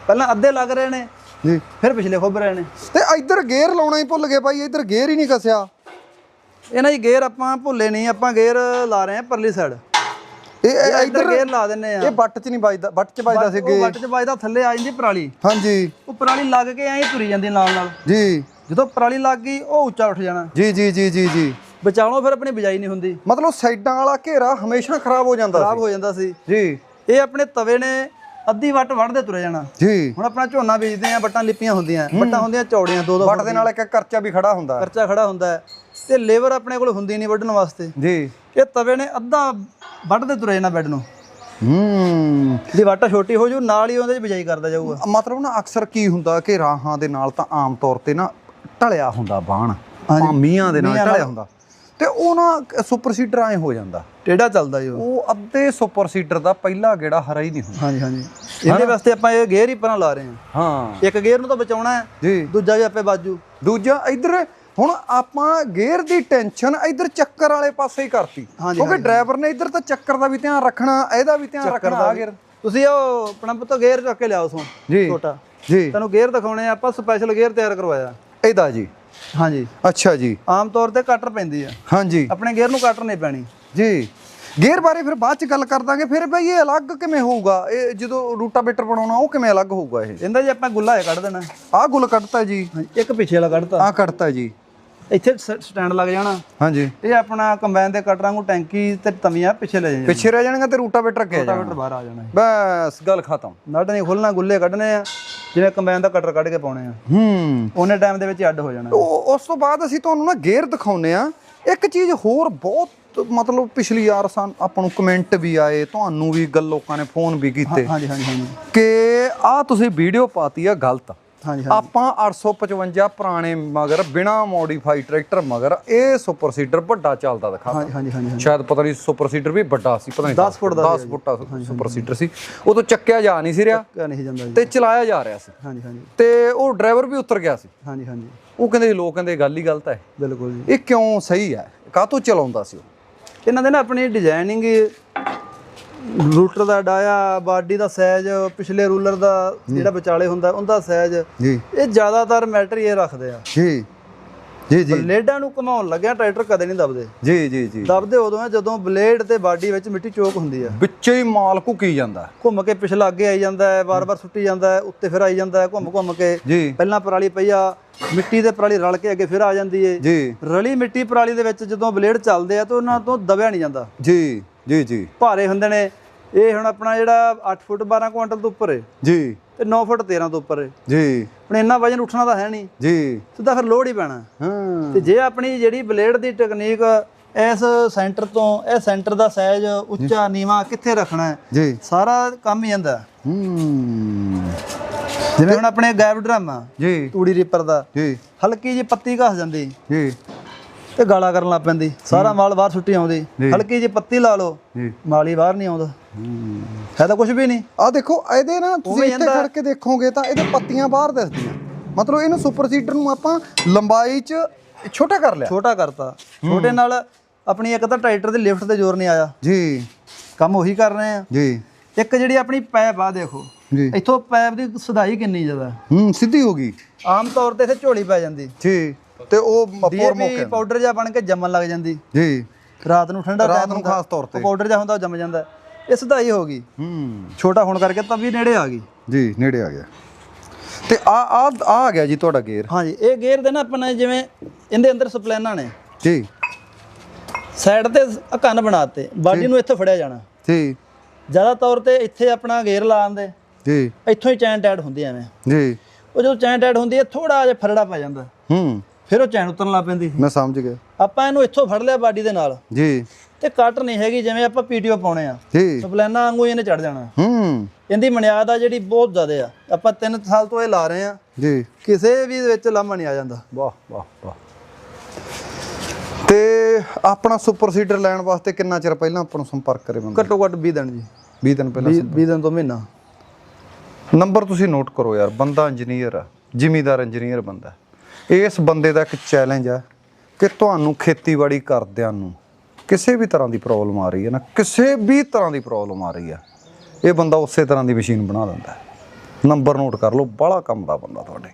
ਪਹਿਲਾਂ ਅੱਧੇ ਲੱਗ ਰਹੇ ਨੇ ਜੀ। ਫਿਰ ਪਿਛਲੇ ਖੁੱਬ ਰਹੇ ਨੇ। ਤੇ ਇੱਧਰ ਗੇਅਰ ਲਾਉਣਾ ਹੀ ਭੁੱਲ ਗਏ ਬਾਈ ਇੱਧਰ ਗੇਅਰ ਹੀ ਨਹੀਂ ਕਸਿਆ। ਇਹਨਾਂ ਦੀ ਗੇਅਰ ਆਪਾਂ ਭੁੱਲੇ ਨਹੀਂ ਆਪਾਂ ਗੇਅਰ ਲਾ ਰਹੇ ਆ ਪਰਲੀ ਸਾਈਡ ਇਹ ਇੱਧਰ ਗੇਅਰ ਲਾ ਦਿੰਨੇ ਆ। ਇਹ ਬੱਟ 'ਚ ਨਹੀਂ ਵੱਜਦਾ ਬੱਟ 'ਚ ਵੱਜਦਾ ਸੀ ਉਹ ਗੇ ਵੱਟ 'ਚ ਵੱਜਦਾ ਥੱਲੇ ਆ ਜਾਂਦੀ ਪਰਾਲੀ। ਹਾਂਜੀ। ਉਹ ਪਰਾਲੀ ਲੱਗ ਕੇ ਐਂ ਤੁਰੀ ਜਾਂਦੀ ਨਾਲ ਨਾਲ। ਜੀ। ਜਦੋਂ ਪਰਾਲੀ ਲੱਗ ਗਈ ਉਹ ਉੱਚਾ ਉੱਠ ਜਾਣਾ। ਜੀ ਜੀ ਜੀ ਜੀ ਜੀ। ਬਚਾਉਣੋਂ ਫਿਰ ਆਪਣੀ ਬਿਜਾਈ ਨਹੀਂ ਹੁੰਦੀ। ਮਤਲਬ ਸਾਈਡਾਂ ਵਾਲਾ ਘੇਰਾ ਹਮੇਸ਼ਾ ਖਰਾਬ ਹੋ ਜਾਂਦਾ ਖਰਾਬ ਹੋ ਜਾਂਦਾ ਸੀ ਸੀ। ਜੀ। ਇਹ ਆਪਣੇ ਤਵੇ ਨੇ ਅੱਧੀ ਵੱਟ ਵੱਢਦੇ ਤੁਰੇ ਜਾਣਾ। ਜੀ। ਹੁਣ ਆਪਣਾ ਝੋਨਾ ਬੀਜਦੇ ਆ ਵੱਟਾਂ ਲਿਪੀਆਂ ਹੁੰਦੀਆਂ ਵੱਟਾਂ ਹੁੰਦੀਆਂ ਚੌੜੀਆਂ ਦੋ ਦੋ ਬੱਟ ਦੇ ਨਾਲ ਇੱਕ ਕਰਚਾ ਵੀ ਖੜਾ ਹੁੰਦਾ। ਖਰਚਾ ਖੜਾ ਹੁੰਦਾ ਤੇ ਲੇਬਰ ਆਪਣੇ ਕੋਲ ਹੁੰਦੀ ਨਹੀਂ ਵੱਢਣ ਵਾਸਤੇ। ਜੀ। ਇਹ ਤਵੇ ਨੇ ਅੱਧਾ ਵੱਢਦੇ ਤੁਰੇ ਜਾਣਾ ਬੈੱਡ ਨੂੰ। ਹੂੰ। ਜੇ ਵਾਟਾ ਛੋਟੀ ਹੋ ਜੂ ਨਾਲ ਹੀ ਉਹਦੇ ਚ ਬਿਜਾਈ ਕਰਦਾ ਜਾਊਗਾ। ਮਤਲਬ ਨਾ ਅਕਸਰ ਕੀ ਹੁੰਦਾ ਕਿ ਰਾਹਾਂ ਦੇ ਨਾਲ ਤਾਂ ਆਮ ਤੌਰ ਤੇ ਨਾ ਢਲਿਆ ਹੁੰਦਾ ਬਾਣ। ਮੀਆਂ ਦੇ ਨਾਲ ਢਲਿਆ ਹੁੰਦਾ। ਤੇ ਉਹ ਨਾ ਸੁਪਰ ਸੀਡਰ ਐ ਹੋ ਜਾਂਦਾ। ਟੇਡਾ ਚੱਲਦਾ ਜੀ ਉਹ? ਅੱਧੇ ਸੁਪਰ ਸੀਡਰ ਦਾ ਪਹਿਲਾ ਗੇੜਾ ਹਰਾ ਹੀ ਨਹੀਂ ਹੁੰਦਾ। ਹਾਂਜੀ ਹਾਂਜੀ। ਇਹਦੇ ਵਾਸਤੇ ਆਪਾਂ ਇਹ ਗੇਅਰ ਹੀ ਪਰਾਂ ਲਾ ਰਹੇ ਹਾਂ। ਹਾਂ। ਇੱਕ ਗੇਅਰ ਨੂੰ ਤਾਂ ਬਚਾਉਣਾ ਹੈ ਜੀ। ਦੂਜਾ ਵੀ ਆਪੇ ਬਾਜੂ। ਦੂਜਾ ਇੱਧਰ ਹੁਣ ਆਪਾਂ ਗੇਅਰ ਦੀ ਟੈਨਸ਼ਨ ਇੱਧਰ ਚੱਕਰ ਵਾਲੇ ਪਾਸੇ ਹੀ ਕਰਤੀ। ਕਿਉਂਕਿ ਡਰਾਈਵਰ ਨੇ ਇੱਧਰ ਤਾਂ ਚੱਕਰ ਦਾ ਵੀ ਧਿਆਨ ਰੱਖਣਾ ਇਹਦਾ ਵੀ ਧਿਆਨ ਰੱਖਣਾ ਆ ਗੇਅਰ। ਤੁਸੀਂ ਉਹ ਆਪਣਾ ਪੁੱਤ ਗੇਅਰ ਚੱਕ ਕੇ ਲਿਆਓ ਸੋ ਜੀ ਛੋਟਾ। ਜੀ। ਤੁਹਾਨੂੰ ਗੇਅਰ ਦਿਖਾਉਣੇ ਆ ਆਪਾਂ ਸਪੈਸ਼ਲ ਗੇਅਰ ਤਿਆਰ ਕਰਵਾਇਆ। ਇਹਦਾ ਜੀ। ਹਾਂਜੀ। ਅੱਛਾ ਜੀ। ਆਮ ਤੌਰ ਤੇ ਕਟਰ ਪੈਂਦੀ ਆ। ਹਾਂਜੀ। ਆਪਣੇ ਗੇਅਰ ਨੂੰ ਕਟਰ ਨਹੀਂ ਪੈਣੀ। ਜੀ। ਗੇਅਰ ਬਾਰੇ ਫਿਰ ਬਾਅਦ ਚ ਗੱਲ ਕਰ ਦਾਂਗੇ। ਫਿਰ ਬਈ ਇਹ ਅਲੱਗ ਕਿਵੇਂ ਹੋਊਗਾ? ਇਹ ਜਦੋਂ ਰੂਟਾਵੇਟਰ ਬਣਾਉਣਾ ਉਹ ਕਿਵੇਂ ਅਲੱਗ ਹੋਊਗਾ ਇਹ? ਇਹਦਾ ਜੀ ਆਪਾਂ ਗੁੱਲਾ ਹੈ ਕੱਢ ਦੇਣਾ। ਆਹ ਗੁੱਲ ਕੱਢਤਾ ਜੀ। ਇੱਕ ਪਿੱਛੇ ਵਾਲਾ ਕੱਢਤਾ। ਆਹ ਕੱਢਤਾ ਜੀ। ਇੱਥੇ ਸਟੈਂਡ ਲੱਗ ਜਾਣਾ। ਹਾਂਜੀ। ਇਹ ਆਪਣਾ ਕੰਬਾਈਨ ਦੇ ਕਟਰਾਂ ਨੂੰ ਟੈਂਕੀ ਤੇ ਤਵੀਆਂ ਪਿੱਛੇ ਲੈ ਜਾਣਾ ਪਿੱਛੇ ਰਹਿ ਜਾਣਗੇ ਤੇ ਰੂਟਾਵੇਟਰ ਅੱਗੇ ਆ ਜਾਣਾ। ਕਟਰ ਬਾਹਰ ਆ ਜਾਣਾ। ਬਸ ਗੱਲ ਖਤਮ। ਨਟ ਨਹੀਂ ਖੁੱਲਣਾ ਗੁੱਲੇ ਕੱਢਣੇ ਆ ਜਿਵੇਂ ਕੰਬਾਈਨ ਦਾ ਕਟਰ ਕੱਢ ਕੇ ਪਾਉਣੇ ਆ। ਹੂੰ। ਉਹਨੇ ਟਾਈਮ ਦੇ ਵਿੱਚ ਅੱਡ ਹੋ ਜਾਣਾ। ਉਸ ਤੋਂ ਬਾਅਦ ਅਸੀਂ ਤੁਹਾਨੂੰ ਨਾ ਗੇਅਰ ਦਿਖਾਉਨੇ ਆ। ਇੱਕ ਚੀਜ਼ ਹੋਰ ਬਹੁਤ ਮਤਲਬ ਪਿਛਲੀ ਵਾਰ ਸਾਨ ਆਪਾਂ ਨੂੰ ਕਮੈਂਟ ਵੀ ਆਏ ਤੁਹਾਨੂੰ ਵੀ ਗੱਲ ਲੋਕਾਂ ਨੇ ਫੋਨ ਵੀ ਕੀਤੇ ਹਾਂਜੀ ਹਾਂਜੀ ਹਾਂਜੀ। ਕਿ ਆ ਤੁਸੀਂ ਵੀਡੀਓ ਪਾਤੀ ਆ ਗਲਤ। ਆਪਾਂ 855 ਪੁਰਾਣੇ ਮਗਰ ਬਿਨਾ ਮੋਡੀਫਾਈ ਟਰੈਕਟਰ ਮਗਰ ਇਹ ਸੁਪਰ ਸੀਡਰ ਵੱਡਾ ਚੱਲਦਾ ਦਿਖਾ ਹਾਂਜੀ ਹਾਂਜੀ ਹਾਂਜੀ ਸ਼ਾਇਦ ਪਤਾ ਨਹੀਂ ਸੁਪਰ ਸੀਡਰ ਵੀ ਵੱਡਾ ਸੀ ਪਤਾ ਨਹੀਂ 10 ਫੁੱਟ ਦਾ 10 ਫੁੱਟ ਸੁਪਰ ਸੀਡਰ ਸੀ। ਉਹ ਤੋਂ ਚੱਕਿਆ ਜਾ ਨਹੀਂ ਸੀ ਰਿਹਾ ਨਹੀਂ ਜਾਂਦਾ ਜੀ। ਤੇ ਚਲਾਇਆ ਜਾ ਰਿਹਾ ਸੀ। ਹਾਂਜੀ ਹਾਂਜੀ। ਤੇ ਉਹ ਡਰਾਈਵਰ ਵੀ ਉਤਰ ਗਿਆ ਸੀ। ਹਾਂਜੀ ਹਾਂਜੀ। ਉਹ ਕਹਿੰਦੇ ਲੋਕ ਕਹਿੰਦੇ ਗੱਲ ਹੀ ਗਲਤ ਹੈ। ਬਿਲਕੁਲ ਜੀ। ਇਹ ਕਿਉਂ ਸਹੀ ਹੈ? ਕਾਹਤੋਂ ਚਲਾਉਂਦਾ ਸੀ ਉਹ? ਇਹਨਾਂ ਦੇ ਨਾ ਆਪਣੀ ਡਿਜ਼ਾਈਨਿੰਗ ਰੂਟਰ ਦਾ ਡਾਇਆ ਬਾਡੀ ਦਾ ਸਾਈਜ਼ ਪਿਛਲੇ ਰੂਲਰ ਦਾ ਜਿਹੜਾ ਵਿਚਾਲੇ ਹੁੰਦਾ ਉਹਦਾ ਸਾਈਜ਼ ਜੀ। ਇਹ ਜ਼ਿਆਦਾਤਰ ਮੈਟਰ ਇਹ ਰੱਖਦੇ ਆ। ਜੀ। ਜੀ ਜੀ। ਬਲੇਡਾਂ ਨੂੰ ਘਮਾਉਣ ਲੱਗਿਆ ਟਰੈਕਟਰ ਕਦੇ ਨਹੀਂ ਦਬਦੇ। ਜੀ ਜੀ ਜੀ। ਦਬਦੇ ਉਦੋਂ ਆ ਜਦੋਂ ਬਲੇਡ ਤੇ ਬਾਡੀ ਵਿੱਚ ਮਿੱਟੀ ਚੋਕ ਹੁੰਦੀ ਆ। ਵਿੱਚੇ ਹੀ ਮਾਲ ਘੁਕੀ ਜਾਂਦਾ। ਘੁੰਮ ਕੇ ਪਿਛਲਾ ਅੱਗੇ ਆਈ ਜਾਂਦਾ ਹੈ ਵਾਰ-ਵਾਰ ਸੁੱਟੀ ਜਾਂਦਾ ਹੈ ਉੱਤੇ ਫਿਰ ਆਈ ਜਾਂਦਾ ਹੈ ਘੁੰਮ ਘੁੰਮ ਕੇ। ਜੀ। ਪਹਿਲਾਂ ਪਰਾਲੀ ਪਈ ਆ ਮਿੱਟੀ ਤੇ ਪਰਾਲੀ ਰਲ ਕੇ ਅੱਗੇ ਫਿਰ ਆ ਜਾਂਦੀ ਏ। ਜੀ। ਰਲੀ ਮਿੱਟੀ ਪਰਾਲੀ ਦੇ ਵਿੱਚ ਜਦੋਂ ਬਲੇਡ ਚੱਲਦੇ ਆ ਤਾਂ ਉਹਨਾਂ ਤੋਂ ਦਬਿਆ ਨਹੀਂ ਜਾਂਦਾ। ਜੀ ਜੀ ਜੀ। ਭਾਰੇ ਹੁੰਦੇ ਨੇ ਇਹ ਹੁਣ ਆਪਣਾ ਜਿਹੜਾ 8 ਫੁੱਟ 12 ਕੁਇੰਟਲ ਤੋਂ ਉੱਪਰ ਏ। ਜੀ। ਤੇ 9 ਫੁੱਟ 13 ਤੋਂ ਉੱਪਰ ਏ। ਜੀ। ਹੁਣ ਇੰਨਾ ਵਜਨ ਉੱਠਣਾ ਤਾਂ ਹੈ ਨਹੀਂ। ਜੀ। ਸਿੱਧਾ ਫਿਰ ਲੋਡ ਹੀ ਪੈਣਾ। ਹਾਂ। ਤੇ ਜੇ ਆਪਣੀ ਜਿਹੜੀ ਬਲੇਡ ਦੀ ਟੈਕਨੀਕ ਇਸ ਸੈਂਟਰ ਤੋਂ ਇਹ ਸੈਂਟਰ ਦਾ ਸਾਈਜ਼ ਉੱਚਾ ਨੀਵਾ ਕਿੱਥੇ ਰੱਖਣਾ ਹੈ? ਜੀ। ਸਾਰਾ ਕੰਮ ਹੀ ਜਾਂਦਾ ਹੂੰ। ਜਿਵੇਂ ਹੁਣ ਆਪਣੇ ਗੈਪ ਡਰਮ ਆ ਜੀ। ਤੂੜੀ ਰੀਪਰ ਦਾ। ਜੀ। ਹਲਕੀ ਜੀ ਪੱਤੀ ਘਸ ਜਾਂਦੀ। ਜੀ। ਤੇ ਗਾਲਾ ਕਰਨ ਲੱਗ ਪੈਂਦੀ। ਸਾਰਾ ਮਾਲ ਬਾਹਰ ਸੁੱਟੀ ਆਉਂਦੀ। ਹਲਕੀ ਜੀ ਪੱਤੀ ਲਾ ਲਓ ਮਾਲ ਹੀ ਬਾਹਰ ਨਹੀਂ ਆਉਂਦਾ। ਹੈ। ਤਾਂ ਕੁਝ ਵੀ ਨਹੀਂ। ਆ ਦੇਖੋ ਇਹਦੇ ਨਾ ਤੁਸੀਂ ਇੱਥੇ ਖੜ ਕੇ ਦੇਖੋਗੇ ਤਾਂ ਇਹਦੇ ਪੱਤੀਆਂ ਬਾਹਰ ਦਿਸਦੀਆਂ। ਮਤਲਬ ਇਹਨੂੰ ਸੁਪਰ ਸੀਡਰ ਨੂੰ ਆਪਾਂ ਲੰਬਾਈ 'ਚ ਛੋਟਾ ਕਰ ਲਿਆ। ਛੋਟਾ ਕਰਤਾ। ਛੋਟੇ ਨਾਲ ਆਪਣੀ ਇੱਕ ਤਾਂ ਟਰੈਕਟਰ ਦੇ ਲਿਫਟ ਤੇ ਜ਼ੋਰ ਨਹੀਂ ਆਇਆ। ਜੀ। ਕੰਮ ਉਹੀ ਕਰ ਰਹੇ ਆ। ਜੀ। ਇੱਕ ਜਿਹੜੀ ਆਪਣੀ ਪਾਈਪ ਆ ਦੇਖੋ ਜੀ। ਇੱਥੋਂ ਪਾਈਪ ਦੀ ਸਦਾਈ ਕਿੰਨੀ ਜ਼ਿਆਦਾ। ਹੂੰ ਸਿੱਧੀ ਹੋ ਗਈ। ਆਮ ਤੌਰ ਤੇ ਇੱਥੇ ਝੋਲੀ ਪੈ ਜਾਂਦੀ। ਜੀ। ਤੇ ਉਹ ਮਪੋਰ ਡੀਏਪੀ ਮੋਕੇ ਪਾਊਡਰ ਜਿਹਾ ਬਣ ਕੇ ਜੰਮਣ ਲੱਗ ਜਾਂਦੀ। ਜੀ। ਰਾਤ ਨੂੰ ਠੰਡਾ ਰਾਤ ਨੂੰ ਖਾਸ ਤੌਰ ਤੇ। ਪਾਊਡਰ ਜਿਹਾ ਹੁੰਦਾ ਉਹ ਜੰਮ ਜਾਂਦਾ। ਇਹ ਸਿਧਾਈ ਹੋ ਗਈ। ਹੂੰ। ਛੋਟਾ ਹੋਣ ਕਰਕੇ ਤਵੀ ਨੇੜੇ ਆ ਗਈ। ਜੀ ਨੇੜੇ ਆ ਗਿਆ। ਤੇ ਆ ਆ ਆ ਗਿਆ ਜੀ ਤੁਹਾਡਾ ਗੇਅਰ। ਹਾਂਜੀ ਇਹ ਗੇਅਰ ਦੇ ਨਾ ਆਪਣਾ ਜਿਵੇਂ ਇਹਦੇ ਅੰਦਰ ਸਪਲੈਨਾਂ ਨੇ। ਜੀ। ਸਾਈਡ ਤੇ ਕੰਨ ਬਣਾਤੇ ਬਾਡੀ ਨੂੰ ਇੱਥੋਂ ਫੜਿਆ ਜਾਣਾ। ਜੀ। ਜ਼ਿਆਦਾ ਤੌਰ ਤੇ ਇੱਥੇ ਆਪਣਾ ਗੇਅਰ ਲਾਉਂਦੇ ਜੀ। ਇੱਥੋਂ ਹੀ ਚੈਨ ਟੈਡ ਹੁੰਦੀ ਐਵੇਂ। ਜੀ। ਉਹ ਜਦੋਂ ਚੈਨ ਟੈਡ ਹੁੰਦੀ ਹੈ ਥੋੜਾ ਜਿਹਾ ਫਰੜਾ ਪੈ ਜਾਂਦਾ। ਹੂੰ। ਫਿਰ ਉਹ ਚੈਨ ਉਤਰਨ ਲੱਗ ਪੈਂਦੀ ਸੀ। ਮੈਂ ਸਮਝ ਗਿਆ। ਆਪਾਂ ਇਹਨੂੰ ਇੱਥੋਂ ਫੜ ਲਿਆ ਬਾਡੀ ਦੇ ਨਾਲ। ਜੀ। ਤੇ ਕੱਟ ਨਹੀਂ ਹੈਗੀ ਜਿਵੇਂ ਆਪਾਂ ਪੀਟੀਓ ਪਾਉਣੇ ਆ। ਜੀ। ਸਪਲੈਨਾਂ ਵਾਂਗੂ ਇਹਨੇ ਚੜ ਜਾਣਾ। ਹੂੰ। ਇਹਦੀ ਮਨਿਆਦ ਆ ਜਿਹੜੀ ਬਹੁਤ ਜ਼ਿਆਦਾ ਆ। ਆਪਾਂ 3 ਸਾਲ ਤੋਂ ਇਹ ਲਾ ਰਹੇ ਆ। ਜੀ। ਕਿਸੇ ਵੀ ਵਿੱਚ ਲਾਮਾ ਨਹੀਂ ਆ ਜਾਂਦਾ। ਵਾਹ ਵਾਹ ਵਾਹ। ਤੇ ਆਪਣਾ ਸੁਪਰ ਸੀਡਰ ਲੈਣ ਵਾਸਤੇ ਕਿੰਨਾ ਚਿਰ ਪਹਿਲਾਂ ਆਪਾਂ ਨੂੰ ਸੰਪਰਕ ਕਰੇ ਬੰਦਾ? ਘੱਟੋ ਘੱਟ 20 ਦਿਨ ਜੀ। 20 ਦਿਨ ਪਹਿਲਾਂ 20 ਦਿਨ ਤੋਂ ਮਹੀਨਾ। ਨੰਬਰ ਤੁਸੀਂ ਨੋਟ ਕਰੋ ਯਾਰ ਬੰਦਾ ਇੰਜੀਨੀਅਰ ਆ ਜ਼ਿਮੀਦਾਰ ਇੰਜੀਨੀਅਰ ਬੰਦਾ। ਇਸ ਬੰਦੇ ਦਾ ਇੱਕ ਚੈਲੰਜ ਆ ਕਿ ਤੁਹਾਨੂੰ ਖੇਤੀਬਾੜੀ ਕਰਦਿਆਂ ਨੂੰ ਕਿਸੇ ਵੀ ਤਰ੍ਹਾਂ ਦੀ ਪ੍ਰੋਬਲਮ ਆ ਰਹੀ ਹੈ ਨਾ, ਕਿਸੇ ਵੀ ਤਰ੍ਹਾਂ ਦੀ ਪ੍ਰੋਬਲਮ ਆ ਰਹੀ ਆ, ਇਹ ਬੰਦਾ ਉਸੇ ਤਰ੍ਹਾਂ ਦੀ ਮਸ਼ੀਨ ਬਣਾ ਦਿੰਦਾ ਨੰਬਰ ਨੋਟ ਕਰ ਲਓ ਬੜਾ ਕੰਮ ਦਾ ਬੰਦਾ ਤੁਹਾਡੇ।